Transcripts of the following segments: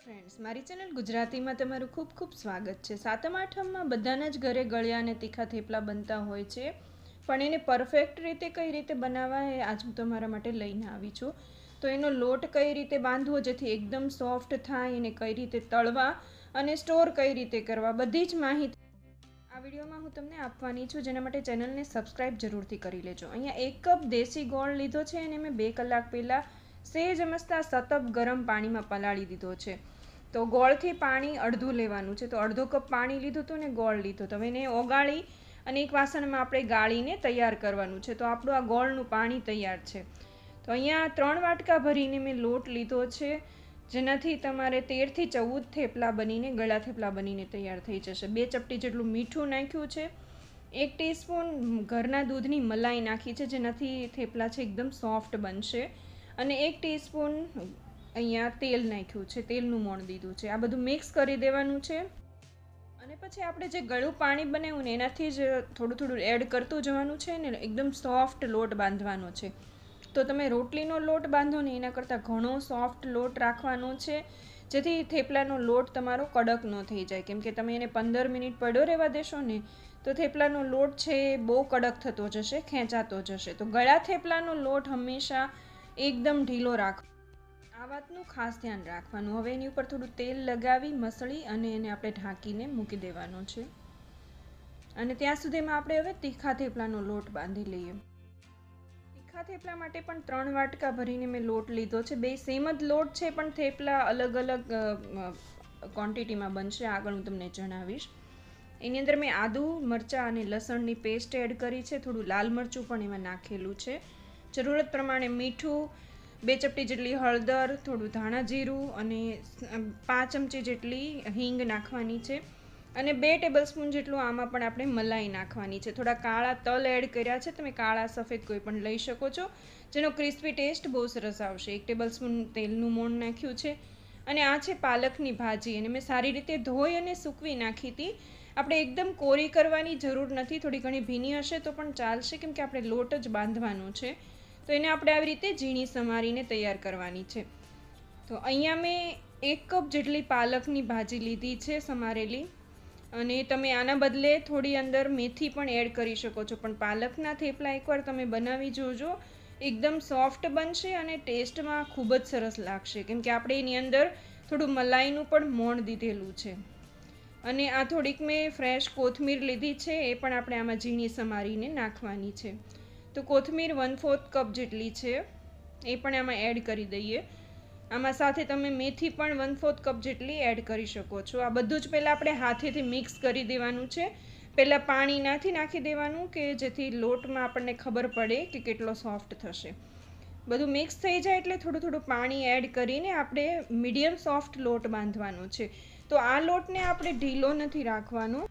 Friends મારી channel ગુજરાતીમાં તમારું ખૂબ ખૂબ સ્વાગત છે. સાતમ આઠમમાં બધાના જ ઘરે ગળ્યા અને તીખા થેપલા બનતા હોય છે. પણ એને પરફેક્ટ રીતે કઈ રીતે બનાવવા એ આજ હું તમારા માટે લઈને આવી છું. તો એનો લોટ કઈ રીતે બાંધવો જેથી એકદમ સોફ્ટ થાય, એને કઈ રીતે તળવા અને સ્ટોર કઈ રીતે કરવા બધી જ માહિતી આ વિડીયોમાં હું તમને આપવાની છું. જેના માટે ચેનલને સબસ્ક્રાઇબ જરૂરથી કરી લેજો. અહીંયા એક કપ દેશી ગોળ લીધો છે. અને મેં બે કલાક પહેલાં સેજ અમસ્તા સતત ગરમ પાણીમાં પલાળી દીધો છે. તો ગોળથી પાણી અડધું લેવાનું છે. તો અડધો કપ પાણી લીધું હતું ને ગોળ લીધો. તો હવે એને ઓગાળી અને એક વાસણમાં આપણે ગાળીને તૈયાર કરવાનું છે. તો આપણું આ ગોળનું પાણી તૈયાર છે. તો અહીંયા ત્રણ વાટકા ભરીને મેં લોટ લીધો છે, જેનાથી તમારે તેરથી ચૌદ થેપલા બનીને, ગળા થેપલા બનીને તૈયાર થઈ જશે. બે ચપટી જેટલું મીઠું નાખ્યું છે. એક ટીસ્પૂન ઘરના દૂધની મલાઈ નાખી છે, જેનાથી થેપલા છે, એકદમ સોફ્ટ બનશે. અને એક ટીસ્પૂન અહીંયા તેલ નાખ્યું છે, તેલનું મોણ દીધું છે. આ બધું મિક્સ કરી દેવાનું છે. અને પછી આપણે જે ગળું પાણી બનાવ્યું ને, એનાથી જ થોડું થોડું એડ કરતું જવાનું છે ને, એકદમ સોફ્ટ લોટ બાંધવાનો છે. તો તમે રોટલીનો લોટ બાંધો ને, એના કરતાં ઘણો સોફ્ટ લોટ રાખવાનો છે. જેથી થેપલાનો લોટ તમારો કડક ન થઈ જાય. કેમ કે તમે એને પંદર મિનિટ પડ્યો રહેવા દેશો ને, તો થેપલાનો લોટ છે એ બહુ કડક થતો જશે, ખેંચાતો જશે. તો ગળા થેપલાનો લોટ હંમેશા એકદમ ઢીલો રાખ. આ વાતનું ખાસ ધ્યાન રાખવાનું. હવે એની ઉપર થોડું તેલ લગાવી, મસળી અને એને આપણે ઢાંકીને મૂકી દેવાનો છે. અને ત્યાં સુધીમાં આપણે હવે તીખા થેપલાનો લોટ બાંધી લઈએ. તીખા થેપલા માટે પણ ત્રણ વાટકા ભરીને મેં લોટ લીધો છે. બે સેમ જ લોટ છે, પણ થેપલા અલગ અલગ ક્વોન્ટિટીમાં બનશે. આગળ હું તમને જણાવીશ. એની અંદર મેં આદુ, મરચાં અને લસણની પેસ્ટ એડ કરી છે. થોડું લાલ મરચું પણ એમાં નાખેલું છે. જરૂરત પ્રમાણે મીઠું, બે ચપટી જેટલી હળદર, થોડું ધાણા જીરું અને પાંચ ચમચી જેટલી હિંગ નાખવાની છે. અને બે ટેબલ સ્પૂન જેટલું આમાં પણ આપણે મલાઈ નાખવાની છે. થોડા કાળા તલ એડ કર્યા છે. તમે કાળા, સફેદ કોઈ પણ લઈ શકો છો. જેનો ક્રિસ્પી ટેસ્ટ બહુ સરસ આવશે. એક ટેબલ સ્પૂન તેલનું મોણ નાખ્યું છે. અને આ છે પાલકની ભાજી. અને મેં સારી રીતે ધોઈ અને સૂકવી નાખી હતી. આપણે એકદમ કોરી કરવાની જરૂર નથી. થોડી ઘણી ભીની હશે તો પણ ચાલશે. કેમ કે આપણે લોટ જ બાંધવાનો છે. તો એને આપણે આવી રીતે ઝીણી સમારીને તૈયાર કરવાની છે. તો અહીંયા મેં એક કપ જેટલી પાલકની ભાજી લીધી છે સમારેલી. અને તમે આના બદલે થોડી અંદર મેથી પણ એડ કરી શકો છો. પણ પાલકના થેપલા એકવાર તમે બનાવી જોજો. એકદમ સોફ્ટ બનશે અને ટેસ્ટમાં ખૂબ જ સરસ લાગશે. કેમ કે આપણે એની અંદર થોડું મલાઈનું પણ મોણ દીધેલું છે. અને આ થોડીક મેં ફ્રેશ કોથમીર લીધી છે. એ પણ આપણે આમાં ઝીણી સમારીને નાખવાની છે. તો કોથમીર વન ફોર્થ કપ જેટલી છે, એ પણ આમાં એડ કરી દઈએ. આમાં સાથે તમે મેથી પણ વન ફોર્થ કપ જેટલી એડ કરી શકો છો. આ બધું જ પહેલાં આપણે હાથેથી મિક્સ કરી દેવાનું છે. પહેલાં પાણી નાથી નાખી દેવાનું કે જેથી લોટમાં આપણને ખબર પડે કે કેટલો સોફ્ટ થશે. બધું મિક્સ થઈ જાય એટલે થોડું થોડું પાણી એડ કરીને આપણે મીડિયમ સોફ્ટ લોટ બાંધવાનો છે. તો આ લોટને આપણે ઢીલો નથી રાખવાનો.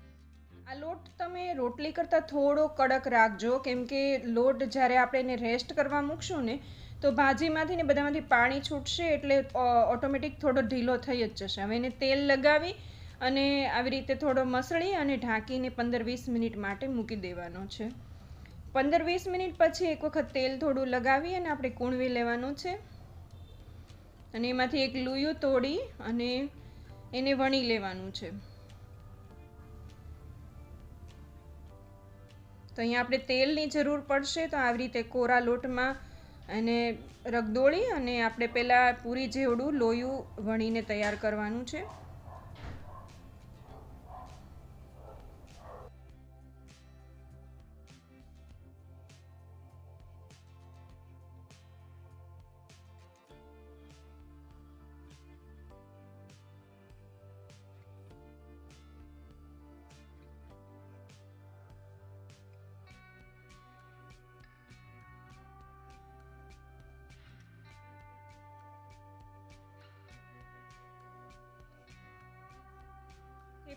આ લોટ તમે રોટલી કરતાં થોડો કડક રાખજો. કેમ કે લોટ જ્યારે આપણે એને રેસ્ટ કરવા મૂકશું ને, તો ભાજીમાંથી ને બધામાંથી પાણી છૂટશે એટલે ઓટોમેટિક થોડો ઢીલો થઈ જ જશે. હવે એને તેલ લગાવી અને આવી રીતે થોડો મસળી અને ઢાંકીને પંદર વીસ મિનિટ માટે મૂકી દેવાનો છે. પંદર વીસ મિનિટ પછી એક વખત તેલ થોડું લગાવી અને આપણે કૂણવી લેવાનું છે. અને એમાંથી એક લુયું તોડી અને એને વણી લેવાનું છે. તો અહીંયા આપણે તેલની જરૂર પડશે તો આવી રીતે કોરા લોટમાં અને રગદોળી અને આપણે પહેલાં પૂરી જેવડું લોયું વણીને તૈયાર કરવાનું છે.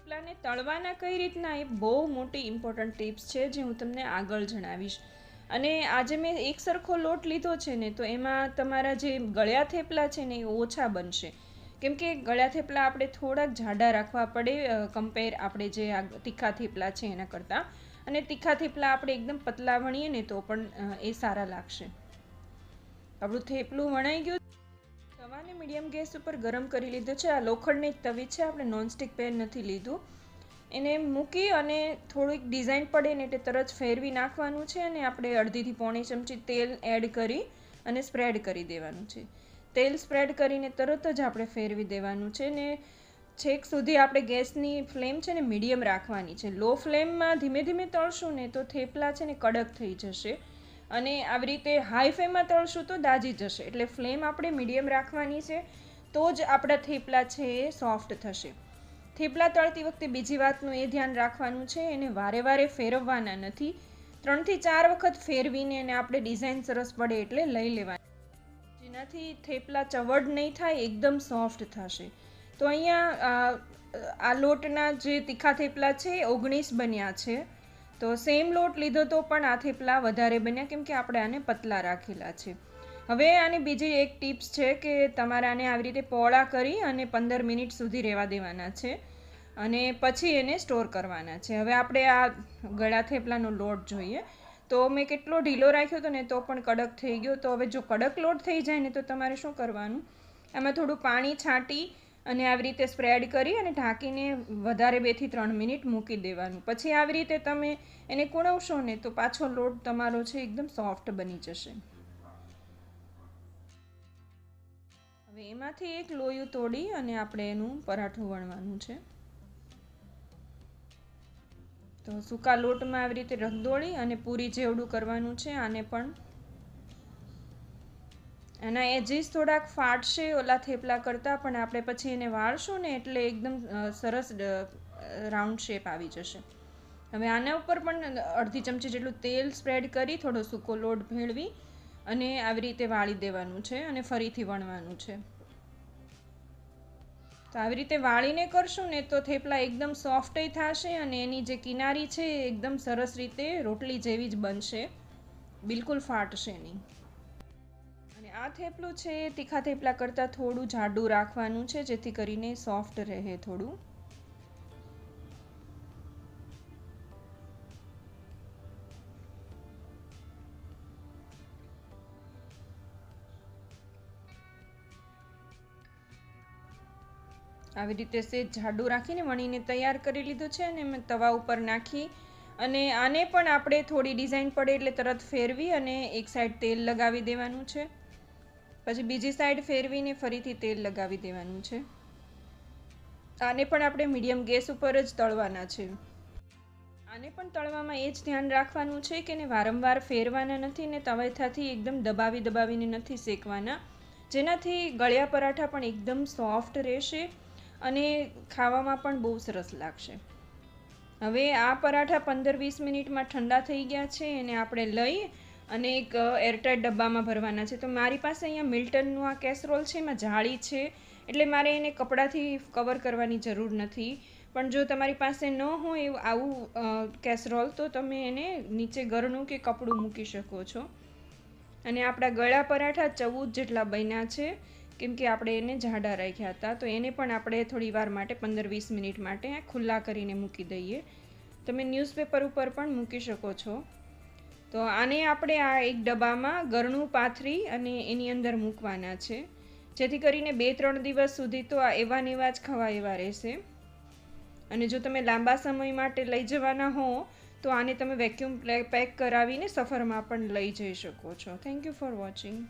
થેપલાને તળવાના કઈ રીતના એ બહુ મોટી ઇમ્પોર્ટન્ટ ટિપ્સ છે જે હું તમને આગળ જણાવીશ. અને આજે મેં એક સરખો લોટ લીધો છે ને, તો એમાં તમારા જે ગળ્યા થેપલા છે ને એ ઓછા બનશે. કેમ કે ગળ્યા થેપલા આપણે થોડાક જાડા રાખવા પડે કમ્પેર આપણે જે આ તીખા થેપલા છે એના કરતાં. અને તીખા થેપલા આપણે એકદમ પતલા વણીએ ને તો પણ એ સારા લાગશે. આપણું થેપલું વણાઈ ગયું તવાને મીડિયમ ગેસ ઉપર ગરમ કરી લીધો છે. આ લોખંડની તવી છે, આપણે નોનસ્ટિક પેન નથી લીધું. એને મૂકી અને થોડીક ડિઝાઇન પડે ને એટલે તરત ફેરવી નાખવાનું છે અને આપણે અડધીથી પોણી ચમચી તેલ એડ કરી અને સ્પ્રેડ કરી દેવાનું છે. તેલ સ્પ્રેડ કરીને તરત જ આપણે ફેરવી દેવાનું છે ને છેક સુધી આપણે ગેસની ફ્લેમ છે ને મીડિયમ રાખવાની છે. લો ફ્લેમમાં ધીમે ધીમે તળશું ને તો થેપલા છે ને કડક થઈ જશે. અને આવી રીતે હાઈ ફ્લેમમાં તળશું તો દાજી જશે. એટલે ફ્લેમ આપણે મીડિયમ રાખવાની છે, તો જ આપણા થેપલા છે એ સોફ્ટ થશે. થેપલા તળતી વખતે બીજી વાતનું એ ધ્યાન રાખવાનું છે, એને વારે વારે ફેરવવાના નથી. ત્રણથી ચાર વખત ફેરવીને એને આપણે ડિઝાઇન સરસ પડે એટલે લઈ લેવાની. જેનાથી થેપલા ચવડ નહીં થાય, એકદમ સોફ્ટ થશે. તો અહીંયા આ લોટના જે તીખા થેપલા છે ઓગણીસ બન્યા છે. તો સેમ લોટ લીધો તો પણ આ થેપલા વધારે બન્યા, કેમ કે આપણે આને પતલા રાખેલા છે. હવે આની બીજી એક ટિપ્સ છે કે તમારે આને આવી રીતે પોળા કરી અને પંદર મિનિટ સુધી રહેવા દેવાના છે અને પછી એને સ્ટોર કરવાના છે. હવે આપણે આ ગળા થેપલાનો લોટ જોઈએ. તો મેં કેટલો ઢીલો રાખ્યો હતો ને તો પણ કડક થઈ ગયો. તો હવે જો કડક લોટ થઈ જાય ને તો તમારે શું કરવાનું? એમાં થોડું પાણી છાંટી અને આવી રીતે સ્પ્રેડ કરી અને ઢાંકીને વધારે બેથી ત્રણ મિનિટ મૂકી દેવાનું. પછી આવી રીતે તમે એને કુણવશો ને તો પાછો લોટ તમારો છે એકદમ સોફ્ટ બની જશે. હવે એમાંથી એક લોયું તોડી અને આપણે એનું પરાઠું વણવાનું છે. તો સૂકા લોટમાં આવી રીતે રગદોળી અને પૂરી જેવડું કરવાનું છે, આને પણ એના એજીસ થોડાક ફાટશે ઓલા થેપલા કરતાં, પણ આપણે પછી એને વાળશું ને એટલે એકદમ સરસ રાઉન્ડ શેપ આવી જશે. હવે આના ઉપર પણ અડધી ચમચી જેટલું તેલ સ્પ્રેડ કરી થોડો સૂકો લોટ ભેળવી અને આવી રીતે વાળી દેવાનું છે અને ફરીથી વણવાનું છે. તો આવી રીતે વાળીને કરશું ને તો થેપલા એકદમ સોફ્ટય થશે અને એની જે કિનારી છે એ એકદમ સરસ રીતે રોટલી જેવી જ બનશે. બિલકુલ ફાટશે નહીં. આ થેપલું છે, તીખા થેપલા કરતાં થોડું જાડું રાખવાનું છે, જેથી કરીને સોફ્ટ રહે થોડું. આવી રીતે સેજ જાડું રાખીને વણીને તૈયાર કરી લીધું છે અને મેં તવા ઉપર નાખી અને આને પણ આપણે થોડી ડિઝાઇન પડે એટલે તરત ફેરવી અને એક સાઈડ તેલ લગાવી દેવાનું છે. પછી બીજી સાઈડ ફેરવીને ફરીથી તેલ લગાવી દેવાનું છે. આને પણ આપણે મીડિયમ ગેસ ઉપર જ તળવાના છે. આને પણ તળવામાં એ જ ધ્યાન રાખવાનું છે કે ને વારંવાર ફેરવાના નથી ને તવેથાથી એકદમ દબાવી દબાવીને નથી શેકવાના. જેનાથી ગળ્યા પરાઠા પણ એકદમ સોફ્ટ રહેશે અને ખાવામાં પણ બહુ સરસ લાગશે. હવે આ પરાઠા પંદર વીસ મિનિટમાં ઠંડા થઈ ગયા છે, એને આપણે લઈ અને એક એરટાઈટ ડબ્બામાં ભરવાના છે. તો મારી પાસે અહીંયા મિલ્ટનનું આ કેસરોલ છે, એમાં જાળી છે, એટલે મારે એને કપડાથી કવર કરવાની જરૂર નથી. પણ જો તમારી પાસે ન હોય એવું આવું કેસરોલ તો તમે એને નીચે ગરણું કે કપડું મૂકી શકો છો. અને આપણા ગળા પરાઠા ચૌદ જેટલા બન્યા છે, કેમ કે આપણે એને જાડા રાખ્યા હતા. તો એને પણ આપણે થોડી વાર માટે, પંદર વીસ મિનિટ માટે ખુલ્લા કરીને મૂકી દઈએ. તમે ન્યૂઝપેપર ઉપર પણ મૂકી શકો છો. તો આને આપણે આ એક ડબ્બામાં ગરણું પાથરી અને એની અંદર મૂકવાના છે. જેથી કરીને બે, ત્રણ દિવસ સુધી તો આ એવા ને એવા જ ખવા એવા રહેશે. અને જો તમે લાંબા સમય માટે લઈ જવાના હો, તો આને તમે વેક્યુમ પેક કરાવીને સફરમાં પણ લઈ જઈ શકો છો. Thank you for watching